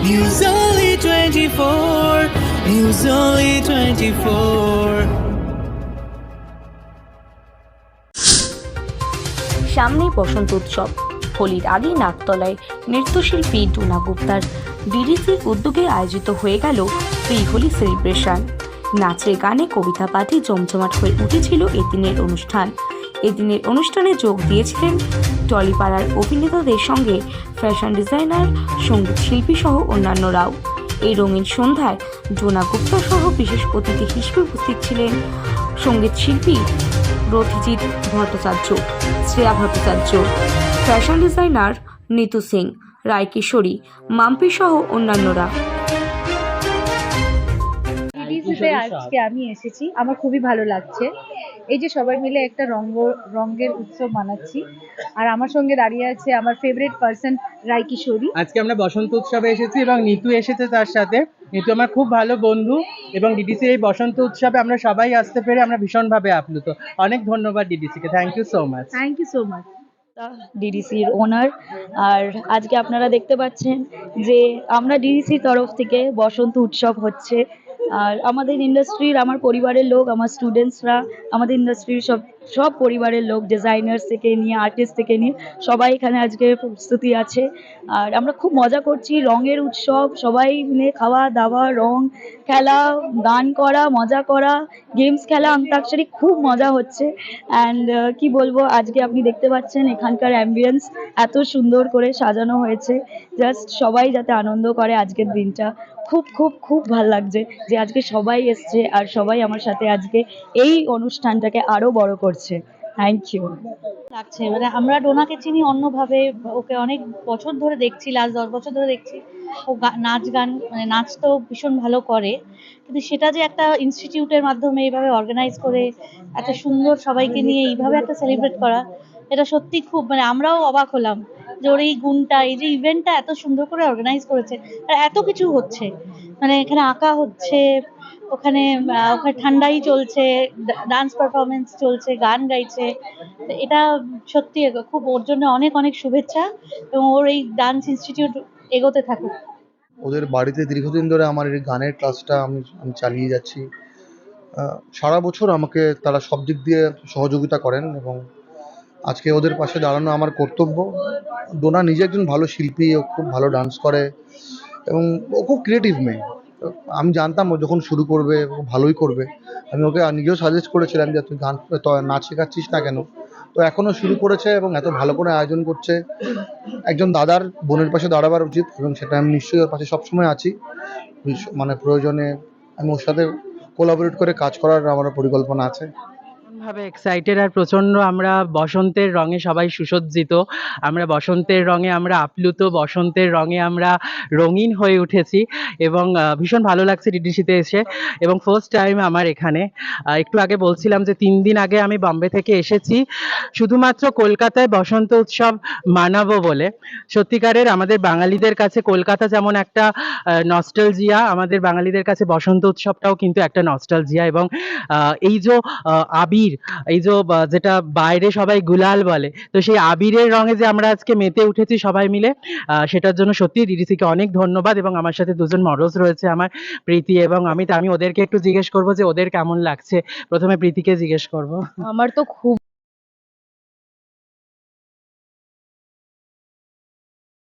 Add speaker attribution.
Speaker 1: News Only 24. News Only 24.
Speaker 2: সামনেই বসন্ত উৎসব হোলির আগেই নাকতলায় নৃত্যশিল্পী ডোনা গুপ্তার ডিডিসির উদ্যোগে আয়োজিত হয়ে গেল প্রি হোলি সেলিব্রেশন নাচে গানে কবিতা পাঠে জমজমাট হয়ে উঠেছিল এদিনের অনুষ্ঠান এদিনের অনুষ্ঠানে যোগ দিয়েছিলেন টলিপাড়ার অভিনেতাদের সঙ্গে ফ্যাশন ডিজাইনার, সংগীত শিল্পী সহ অন্যান্যরাও। এই রঙিন সন্ধ্যায় ডোনা গুপ্তা সহ বিশেষ অতিথি হিসেবে উপস্থিত ছিলেন সংগীত শিল্পী রথিজিৎ ভট্টাচার্য, শ্রেয়া ভট্টাচার্য, ফ্যাশন ডিজাইনার নিতু সিং, রায়কিশোরী, মাম্পি সহ অন্যান্যরা।
Speaker 3: আজকে আমি এসেছি। আমার খুবই ভালো লাগছে। এই যে সবাই মিলে একটা রঙ্গ রঙ্গের উৎসব মানাচ্ছি। আর আমার সঙ্গে দাঁড়িয়ে আছে আমার ফেভারিট পার্সন রায় কিশোরী
Speaker 4: আজকে আমরা বসন্ত উৎসবে এসেছি এবং নিতু এসেছে তার সাথে। নিতু আমার খুব ভালো বন্ধু এবং ডিডিসি এই বসন্ত উৎসবে আমরা সবাই আসতে পেরে আমরা ভীষণভাবে আপ্লুত। অনেক ধন্যবাদ ডিডিসিকে thank you so much
Speaker 3: thank you so much
Speaker 5: ডিডিসির ওনার আর আজকে আপনারা দেখতে পাচ্ছেন যে আমরা ডিডিসির তরফ থেকে বসন্ত উৎসব হচ্ছে। আর আমাদের ইন্ডাস্ট্রির আমার পরিবারের লোক, আমার স্টুডেন্টসরা আমাদের ইন্ডাস্ট্রির সব সব পরিবারের লোক ডিজাইনার্স থেকে নিয়ে আর্টিস্ট থেকে নিয়ে, সবাই এখানে আজকে প্রস্তুতি আছে। আর আমরা খুব মজা করছি, রঙের উৎসব, সবাই মিলে খাওয়া দাওয়া, রং, খেলা, গান করা, মজা করা গেমস খেলা অন্তাক্ষরী খুব মজা হচ্ছে। অ্যান্ড কি বলব, আজকে আপনি দেখতে পাচ্ছেন এখানকার অ্যাম্বিয়েন্স এত সুন্দর করে সাজানো হয়েছে। জাস্ট সবাই যাতে আনন্দ করে আজকের দিনটা। খুব খুব খুব ভালো লাগছে যে আজকে সবাই এসছে আর সবাই আমার সাথে আজকে এই অনুষ্ঠানটাকে আরও বড় করছে। থ্যাংক ইউ
Speaker 3: লাগছে। মানে আমরা ডোনাকে চিনি অন্যভাবে, ওকে অনেক বছর ধরে দেখছি লাস্ট দশ বছর ধরে দেখছি। ও নাচ গান মানে নাচ তো ভীষণ ভালো করে। কিন্তু সেটা যে একটা ইনস্টিটিউটের মাধ্যমে এইভাবে অর্গানাইজ করে, এত সুন্দর সবাইকে নিয়ে এইভাবে একটা সেলিব্রেট করা, এটা সত্যি খুব মানে আমরাও অবাক হলাম। যে ওর এই গুণটা, এই যে ইভেন্টটা এত সুন্দর করে অর্গানাইজ করেছে, আর এত কিছু হচ্ছে। মানে এখানে আঁকা হচ্ছে, ওখানে ওখানে ঠান্ডাই চলছে ডান্স পারফরমেন্স চলছে, গান গাইছে। এটা সত্যি খুব ওর জন্য অনেক অনেক শুভেচ্ছা এবং ওর এই ডান্স ইনস্টিটিউট এগোতে থাকুক।
Speaker 6: ওদের বাড়িতে দীর্ঘদিন ধরে আমার এই গানের ক্লাসটা আমি আমি চালিয়ে যাচ্ছি। সারা বছর আমাকে তারা সব দিক দিয়ে সহযোগিতা করেন এবং আজকে ওদের পাশে দাঁড়ানো আমার কর্তব্য। ডোনা নিজে একজন ভালো শিল্পী, ও খুব ভালো ডান্স করে এবং ও খুব ক্রিয়েটিভ মেয়ে। আমি জানতাম ও যখন শুরু করবে ভালোই করবে। আমি ওকে নিজেও সাজেস্ট করেছিলাম যে, তুই গান নাচ শেখাচ্ছিস না কেন? তো এখনও শুরু করেছে এবং এত ভালো করে আয়োজন করছে। একজন দাদার বোনের পাশে দাঁড়াবার উচিত এবং সেটা আমি নিশ্চয়ই ওর পাশে সবসময় আছি। মানে প্রয়োজনে আমি ওর সাথে কোলাবোরেট করে কাজ করার আমার পরিকল্পনা আছে।
Speaker 4: ভাবে এক্সাইটেড আর প্রচণ্ড আমরা বসন্তের রঙে সবাই সুসজ্জিত। আমরা বসন্তের রঙে আমরা আপ্লুত বসন্তের রঙে আমরা রঙিন হয়ে উঠেছি এবং ভীষণ ভালো লাগছে ডিডিসিতে এসে এবং ফার্স্ট টাইম আমার এখানে। একটু আগে বলছিলাম যে তিন দিন আগে আমি বম্বে থেকে এসেছি। শুধুমাত্র কলকাতায় বসন্ত উৎসব মানাবো বলে। সত্যিকারের আমাদের বাঙালিদের কাছে কলকাতা যেমন একটা নস্টালজিয়া আমাদের বাঙালিদের কাছে বসন্ত উৎসবটাও কিন্তু একটা নস্টালজিয়া এবং এই যে আহ, আবির, এই যে যেটা বাইরে সবাই গুলাল বলে, তো সেই আবিরের রঙে যে আমরা আজকে মেতে উঠেছি সবাই মিলে সেটার জন্য সত্যি ডিডিসিকে অনেক ধন্যবাদ এবং আমার সাথে দুজন মডেলস রয়েছে আমার, প্রীতি এবং আমি আমি ওদেরকে একটু জিজ্ঞেস করব যে ওদের কেমন লাগছে? প্রথমে প্রীতিকে জিজ্ঞেস করব।
Speaker 5: আমার তো খুব